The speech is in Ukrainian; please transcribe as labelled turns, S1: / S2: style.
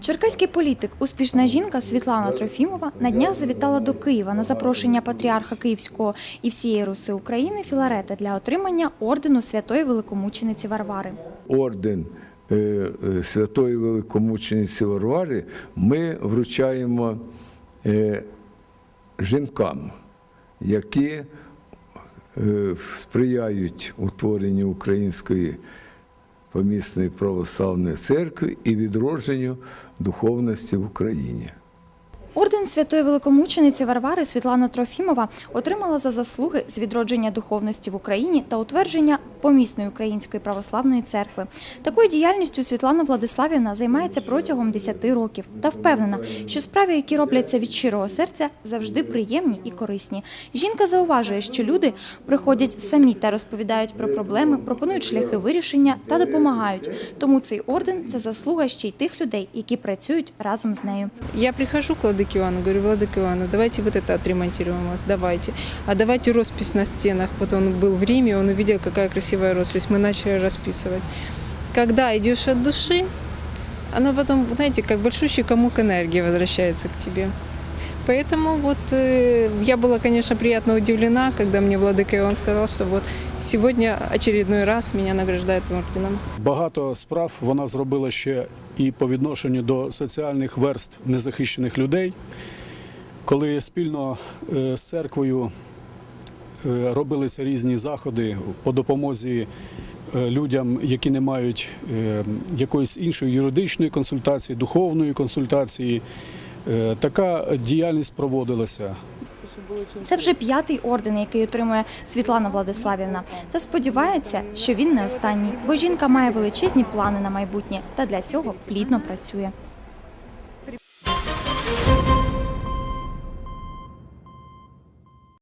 S1: Черкаський політик, успішна жінка Світлана Трофімова на днях завітала до Києва на запрошення патріарха Київського і всієї Руси України Філарета для отримання ордену святої великомучениці Варвари.
S2: орден е, е, Святої Великомучениці Варвари ми вручаємо е, жінкам, які сприяють утворенню української помісної православної церкви і відродженню духовності в Україні.
S1: Орден святої великомучениці Варвари Світлана Трофімова отримала за заслуги з відродження духовності в Україні та утвердження помісної української православної церкви. Такою діяльністю Світлана Владиславівна займається протягом 10 років та впевнена, що справи, які робляться від щирого серця, завжди приємні і корисні. Жінка зауважує, що люди приходять самі та розповідають про проблеми, пропонують шляхи вирішення та допомагають. Тому цей орден це заслуга ще й тих людей, які працюють разом з нею.
S3: Я прихожу к Владыке Ивану, говорю, Владыка Ивану, давайте вот это отремонтируем у вас, давайте. А давайте роспись на стенах. Вот он был в Риме, он увидел, какая красивая роспись. Мы начали расписывать. Когда идешь от души, оно потом, знаете, как большущий комок энергии возвращается к тебе. Поэтому вот э, я была, конечно, приятно удивлена, когда мне Владыка Иван сказал, что вот сегодня очередной раз меня награждают орденом.
S4: Багато справ вона зробила ще і по відношенню до соціальних верств незахищених людей, коли спільно е, з церквою е, робилися різні заходи по допомозі е, людям, які не мають е, якоїсь іншої юридичної консультації, духовної консультації. Е, Така діяльність проводилася.
S1: Це вже п'ятий орден, який отримує Світлана Владиславівна, та сподівається, що він не останній, бо жінка має величезні плани на майбутнє та для цього плідно працює.